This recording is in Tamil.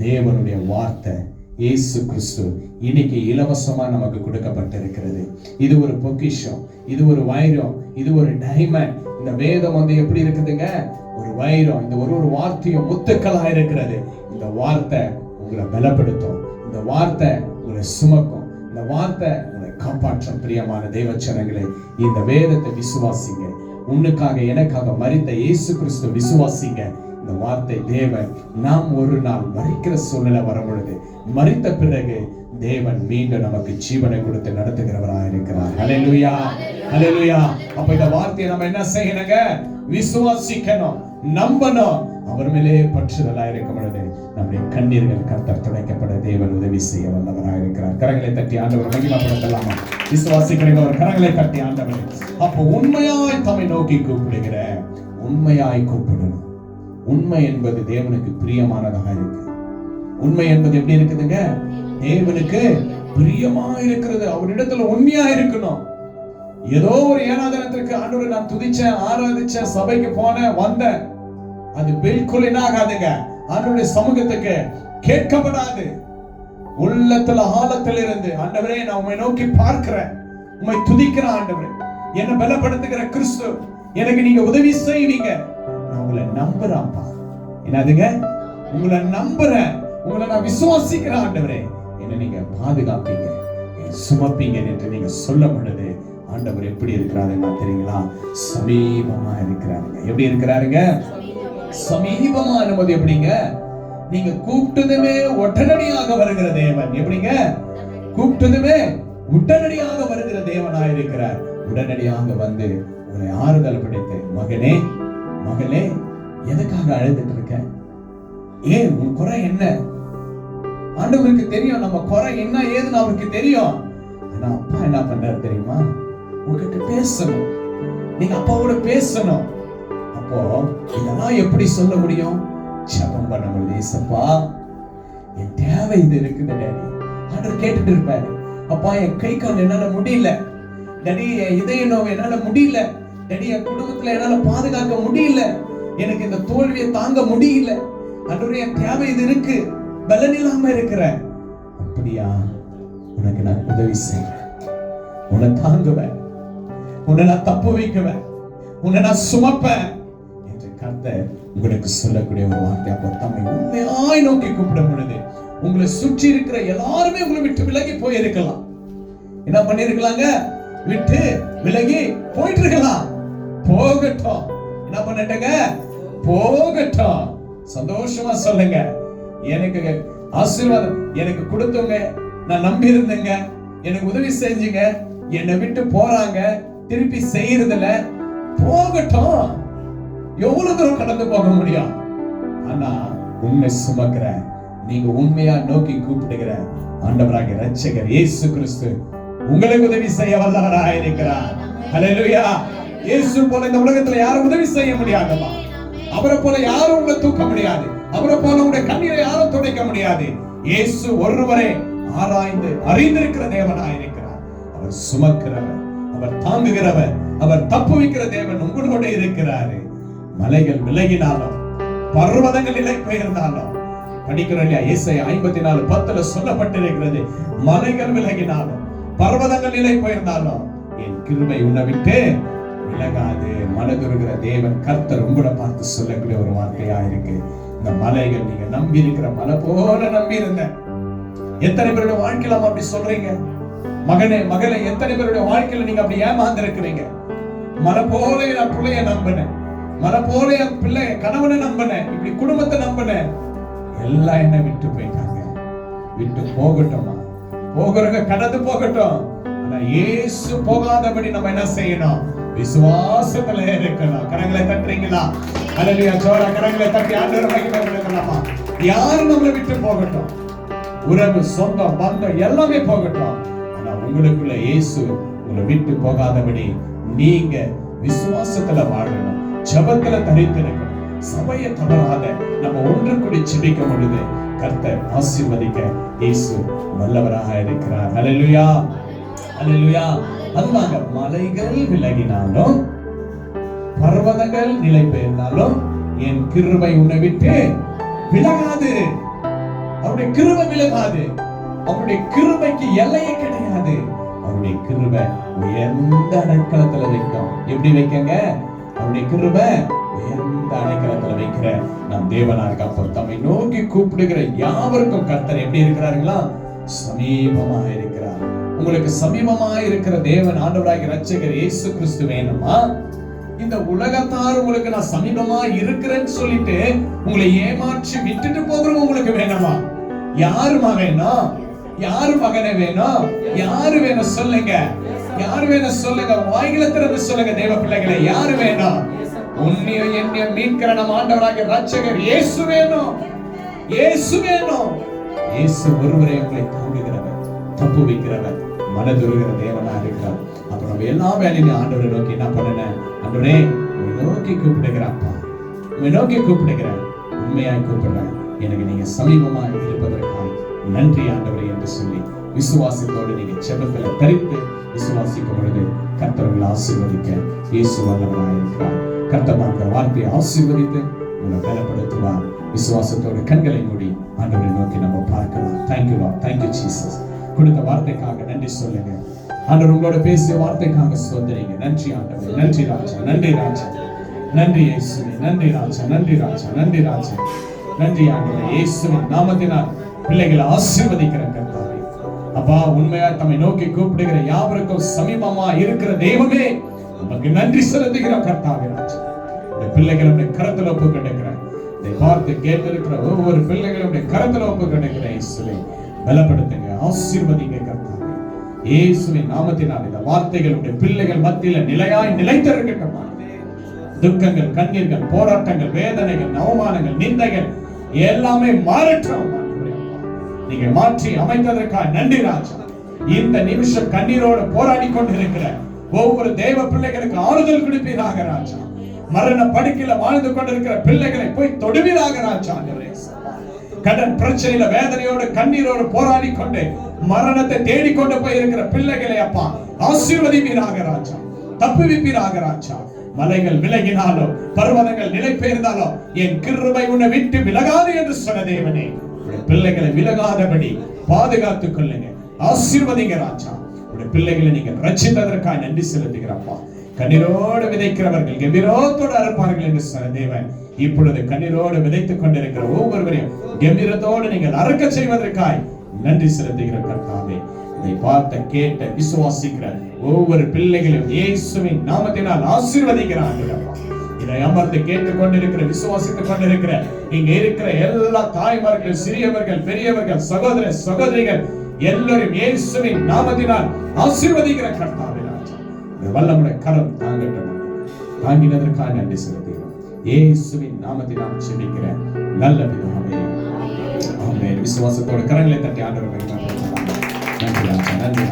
தேவனுடைய வார்த்தை இயேசு கிறிஸ்து இன்னைக்கு இலவசமா நமக்கு கொடுக்கப்பட்டிருக்கிறது. இது ஒரு பொக்கிஷம் இது ஒரு வைரம் இது ஒரு டைமண்ட் இந்த வேதம் வந்து எப்படி இருக்குதுங்க? ஒரு வைரம் இந்த ஒரு ஒரு வார்த்தையும் முத்துக்களா இருக்கிறது. இந்த வார்த்தை உங்களை பலப்படுத்தும் இந்த வார்த்தை உங்களை சுமக்கும் இந்த வார்த்தை உங்களை காப்பாற்றும் பிரியமான தேவச்சனங்களே. இந்த வேதத்தை விசுவாசிங்க. உன்னுக்காக எனக்காக மறித்த இயேசு கிறிஸ்து விசுவாசிங்க. இந்த வார்த்தை தேவன் நாம் ஒரு நாள் மறிக்கிற சூழ்நிலை வரும் பொழுது மறித்த பிறகு தேவன் மீண்டும் நமக்கு ஜீவனை கொடுத்து நடத்துகிறவராக இருக்கிறார். அலையலுயா அலையலுயா அப்ப இந்த வார்த்தையை நம்ம என்ன செய்யணுங்க? விசுவாசிக்கணும் நம்பணும். அவர் மேலே பற்றுதலா இருக்கும் பொழுது நம்முடைய கண்ணீர்கள் கர்த்தர் துடைக்கப்பட தேவன் உதவி செய்ய வல்லவராக இருக்கிறார். கரங்களை தட்டி ஆண்டவர் மகிமப்படுத்தலாமா? விசுவாசிக்கிறீங்க ஒரு கரங்களை தட்டி ஆண்டவர். அப்போ உண்மையாய் தம்மை நோக்கி கூப்பிடுகிற உண்மையாய் கூப்பிடணும். உண்மை என்பது தேவனுக்கு பிரியமானதாக இருக்கு உண்மை என்பது எப்படி இருக்குதுங்க? தேவனுக்கு பிரியமா இருக்கிறது அவரிடத்துல உண்மையா இருக்கணும். ஏதோ ஒரு ஏனாதனத்திற்கு ஆண்டோட நான் துதிச்சேன் ஆராதிச்சேன் சபைக்கு போனேன் வந்தேன். அது பில்குல் என்ன ஆகாதுங்க. ஆண்டவருடைய சமூகத்துக்கு கேட்கப்படாது. உள்ளத்துல ஆழத்தில் இருந்து ஆண்டவரே நான் உண்மை நோக்கி பார்க்கிறேன். உண்மை துதிக்கிறேன் ஆண்டவரே. என்னை பலப்படுத்துகிற கிறிஸ்து எனக்கு நீங்க உதவி செய்வீங்க. நான் உங்களை நம்புறாப்பா என்னதுங்க? உங்களை நம்புறேன். உங்களை நான் விசுவாசிக்கிறேன் ஆண்டவரே. என்ன நீங்க பாதுகாப்பீங்க. சுமப்பீங்க என்று நீங்க சொல்ல பொழுது ஆண்டவர் எப்படி இருக்கிறாருன்னா தெரியுங்களா? சமீபமா இருக்கிறாருங்க. எப்படி இருக்கிறாருங்க? சமீபமா அனுமதி எப்படிங்க? நீங்க கூப்பிட்டதுமே உடனடியாக வருகிற தேவன். எப்படிங்க? கூப்பிட்டதுமே உடனடியாக வருகிற தேவனாயிருக்கிறார். உடனடியாக வந்து உங்களை ஆறுதல் படைத்து மகனே மகளே எதுக்காக அழுதுட்டு இருக்க ஏன் உன் குறை என்ன? ஆண்டவருக்கு தெரியும் நம்ம குறை என்ன ஏதுன்னு அவருக்கு தெரியும். ஆனா அப்பா என்ன பண்றாரு தெரியுமா? உங்ககிட்ட பேசணும். நீங்க அப்பாவோட பேசணும். அப்போ இதெல்லாம் எப்படி சொல்ல முடியும்? ஜபம் பண்ண முடியும் ஏசப்பா. என் தேவை இது இருக்குது டேடி. ஆண்டவர் கேட்டுட்டு இருப்பாரு. அப்பா என் கை கால் என்னால முடியல. டேடி என் இதய நோவு என்னால முடியல. என் குடும்பத்துல என்னால பாதுகாக்க முடியல. எனக்கு இந்த தோல்வியை தாங்க முடியல. அன்றைய தேவை இது இருக்கு. பலன் இல்லாம இருக்கிறேன் அப்படியா? உனக்கு நான் உதவி செய்வேன். உன்னை தாங்குவேன். உன்னை நான் தப்பு வைக்குவேன். உன்னை நான் சுமப்பேன் என்று கர்த்தர் உங்களுக்கு சொல்லக்கூடிய ஒரு வார்த்தை அப்போ தம்மை உண்மையாய் நோக்கி கூப்பிடும் பொழுது உங்களை சுற்றி இருக்கிற எல்லாருமே உங்களை விட்டு விலகி போயிருக்கலாம். என்ன பண்ணிருக்கலாங்க விட்டு விலகி போயிட்டு இருக்கலாம். போகட்டும். என்ன பண்ணட்டங்க? போகட்டும். சந்தோஷமா சொல்லுங்க. எனக்கு ஆசீர்வாதம் எனக்கு கொடுத்தவங்க நான் நம்பி இருந்தேங்க எனக்கு உதவி செஞ்சீங்க. என்னை விட்டு போறாங்க. திருப்பி செய்யறதுல போகட்டும். எவ்வளவு தூரம் கடந்து போக முடியும்? ஆனா உண்மை சுமக்கிற நீங்க உண்மையா நோக்கி கூப்பிடுகிற ஆண்டவராகிய ரட்சகர் இயேசு கிறிஸ்து உங்களுக்கு உதவி செய்ய வல்லவராக இருக்கிறார் ஹalleluya. இயேசு போல இந்த உலகத்துல யாரும் உதவி செய்ய முடியாதுமா அவரை போல யாரும் உங்களை தூக்க முடியாது. அவரை போல உங்களுடைய கண்ணீரை யாரும் துடைக்க முடியாது. இயேசு ஒருவரே ஆராய்ந்து அறிந்திருக்கிற தேவனாய் இருக்கிறார். அவர் சுமக்கிறவர் அவர் தாங்குகிறவர் அவர் தப்பு வைக்கிற தேவன் உங்களோட இருக்கிறாரு. மலைகள் விலகினாலும் பர்வதங்கள் நிலை பெயர்ந்தாலும் படிக்கிறோம் இல்லையா? இசை ஐம்பத்தி நாலு பத்துல சொல்லப்பட்டிருக்கிறது மலைகள் விலகினாலும் பர்வதங்கள் நிலை பெயர்ந்தாலும் என் கிருமை உணவிட்டு விலகாது. மனதுருகிற தேவன் கர்த்தர் உங்களை பார்த்து சொல்லக்கூடிய ஒரு வார்த்தையா இருக்கு. இந்த மலைகள் நீங்க நம்பி இருக்கிற மலை போல நம்பி இருந்தேன் எத்தனை பேருடைய வாழ்க்கையில அப்படி சொல்றீங்க? மகனே மகளே எத்தனை பேருடைய வாழ்க்கையில நீங்க அப்படி ஏமாந்து இருக்கிறீங்க மலை போல நான் பிள்ளைய நம்பினேன். மலை போல என் பிள்ளை கணவனை நம்பினேன். இப்படி குடும்பத்தை நம்பினேன். எல்லாம் என்ன விட்டு போயிட்டாங்க. விட்டு போகட்டுமா? போகிறவங்க கடந்து போகட்டும். ஆனா இயேசு போகாதபடி நம்ம என்ன செய்யணும்? விசுவாசத்துல இருக்கலாம் கரங்களை தட்டுறீங்களா? அல்லையா சோழ கரங்களை தட்டி ஆண்டு மகிமைப்படுத்தலாமா யாரும் நம்மளை விட்டு போகட்டும். உறவு சொந்தம் பந்தம் எல்லாமே போகட்டும். ஆனா உங்களுக்குள்ள இயேசு உங்களை விட்டு போகாதபடி நீங்க விசுவாசத்துல வாழணும். ஜபத்துல தரித்திருக்கணும் சபையை தவறாத நம்ம ஒன்று கூடி செபிக்க பொழுது கர்த்தர் ஆசீர்வதிக்க இயேசு வல்லவராக இருக்கிறார். அலலுயா அலலுயா அதுதாங்க மலைகள் விலகினாலும் பர்வதங்கள் நிலை பெயர்ந்தாலும் என் கிருபை உன்னை விட்டு விலகாது. அவருடைய கிருபை விலகாது. அவருடைய கிருபைக்கு எல்லையே கிடையாது. அவருடைய கிருபை உயர்ந்த அடைக்கலத்துல வைக்கும். எப்படி வைக்கங்க? அவருடைய கிருபை உயர்ந்த அடைக்கலத்துல வைக்கிற நம் தேவனாக அப்போ தம்மை நோக்கி கூப்பிடுகிற யாவருக்கும் கர்த்தர் எப்படி இருக்கிறார்களா? சமீபமா இருக்கிறார்கள் உங்களுக்கு சமீபமா இருக்கிற தேவன் ஆண்டவராகி ரட்சகர் இயேசு கிறிஸ்து வேணுமா? இந்த உலகத்தார் உங்களுக்கு நான் சமீபமா இருக்கிறேன்னு சொல்லிட்டு உங்களை ஏமாற்றி விட்டுட்டு போகிறவங்க உங்களுக்கு வேணுமா? யாருமா வேணும்? யாரு மகனை வேணும்? யாரு வேணும் சொல்லுங்க. யாரு வேணும் சொல்லுங்க? வாயில திறந்து சொல்லுங்க தேவ பிள்ளைகளை. யாரு வேணும்? உன்னையும் என்னையும் மீட்கிற நம்ம ஆண்டவராக ரட்சகர் இயேசு வேணும். இயேசு வேணும். இயேசு ஒருவரே உங்களை தாங்குகிறவர் தப்பு வைக்கிறவர் மனதுருகிற தேவனா இருக்கிறார். அப்புறம் நம்ம எல்லா வேலையும் ஆண்டவரை நோக்கி என்ன பண்ணன? ஆண்டவரே உங்களை நோக்கி கூப்பிடுகிறாப்பா உங்களை நோக்கி கூப்பிடுகிறேன் உண்மையாய் கூப்பிடுறேன் எனக்கு நீங்க சமீபமா இருப்பதற்காய் நன்றி ஆண்டவரை என்று சொல்லி விசுவாசத்தோடு நீங்க செபத்துல தரித்து விசுவாசிக்கும் பொழுது கர்த்தவர்களை ஆசீர்வதிக்க இயேசு வல்லவராய் இருக்கிறார். கர்த்தமாக வார்த்தையை ஆசீர்வதித்து உங்களை பலப்படுத்துவார். விசுவாசத்தோடு கண்களை மூடி ஆண்டவரை நோக்கி நம்ம பார்க்கலாம். தேங்க்யூ லா தேங்க்யூ ஜீசஸ் கொடுத்த வார்த்தைக்காக நன்றி சொல்லுங்க. ஆண்டவர் உங்களோட பேசிய வார்த்தைக்காக சோதரிங்க நன்றி ஆண்டவர் நன்றி ராஜா நன்றி ராஜா. நன்றி இயேசுவே நன்றி ராஜா நன்றி ராஜா நன்றி ராஜா. நன்றி ஆண்டவர் இயேசுவின் நாமத்தினால் பிள்ளைகளை ஆசீர்வதிக்கிற கர்த்தாவே. அப்பா உண்மையா தம்மை நோக்கி கூப்பிடுகிற யாவருக்கும் சமீபமா இருக்கிற தெய்வமே உமக்கு நன்றி செலுத்துகிற கர்த்தாவே ராஜா. இந்த பிள்ளைகளுடைய கரத்துல ஒப்பு கிடைக்கிறேன் இதை பார்த்து கேட்டிருக்கிற ஒவ்வொரு பிள்ளைகளுடைய கரத்துல ஒப்பு கிடக்கிறேன் இயேசுவை பலப்படுத்துங்க. ஆசீர்வதிங்க கர்த்தாவே. இயேசுவின் நாமத்தினால் இந்த வார்த்தைகளுடைய பிள்ளைகள் மத்தியில நிலையாய் நிலைத்திருக்கட்டும் துக்கங்கள் கண்ணீர்கள் போராட்டங்கள் வேதனைகள் அவமானங்கள் நிந்தைகள் எல்லாமே மாறட்டும் நீங்க மாற்றி அமைத்ததற்காக நன்றி ராஜா. இந்த நிமிஷம் கண்ணீரோடு போராடி கொண்டிருக்கிற ஒவ்வொரு தெய்வ பிள்ளைகளுக்கு ஆறுதல் கொடுப்பீராக ராஜா. மரண படுக்கையில வாழ்ந்து கொண்டிருக்கிற பிள்ளைகளை போய் தொடுவீராக ராஜா கடன் பிரச்சனையில வேதனையோடு கண்ணீரோடு போராடி கொண்டு மரணத்தை தேடிக்கொண்டு போய் இருக்கிற பிள்ளைகளை அப்பா ஆசீர்வதிப்பீராக ராஜா தப்புவிப்பீராக ராஜா. மலைகள் விலகினாலோ பர்வதங்கள் நிலை பெயர்ந்தாலோ என் கிருபை உன்னை விட்டு விலகாது என்று சொன்ன தேவனே. பிள்ளைகளை விலகாதபடி பாதுகாத்துக் கொள்ளுங்க. ஆசீர்வதிங்க ராஜா. உடைய பிள்ளைகளை நீங்க ரட்சித்ததற்காக நன்றி செலுத்துகிறப்பா. கண்ணீரோடு விதைக்கிறவர்கள் கம்பீரத்தோடு அறுப்பார்கள் என்று சொன்ன தேவன். இப்பொழுது கண்ணீரோடு விதைத்துக் கொண்டிருக்கிற ஒவ்வொருவரையும் கம்பீரத்தோடு நீங்கள் அறுக்க செய்வதற்காய் நன்றி செலுத்துகிற கர்த்தாவே. இதை பார்த்த கேட்ட விசுவாசிக்கிற ஒவ்வொரு பிள்ளைகளும் இயேசுவின் நாமத்தினால் ஆசீர்வதிக்கிறார்கள் இதை அமர்ந்து கேட்டுக் கொண்டிருக்கிற விசுவாசித்துக் கொண்டிருக்கிற இங்க இருக்கிற எல்லா தாய்மார்கள் சிறியவர்கள் பெரியவர்கள் சகோதர சகோதரிகள் எல்லோரும் இயேசுவின் நாமத்தினால் ஆசீர்வதிக்கிற கர்த்தாவே. இந்த வல்லமுடைய கரம் தாங்கட்டும். தாங்கினதற்காக நன்றி செலுத்துகிறோம். இயேசுவின் நாமத்தினால் செபிக்கிற நல்ல பிதாவே. ஆமென். விசுவாசத்தோட கரங்களை தட்டி ஆண்டவரை. நன்றி நன்றி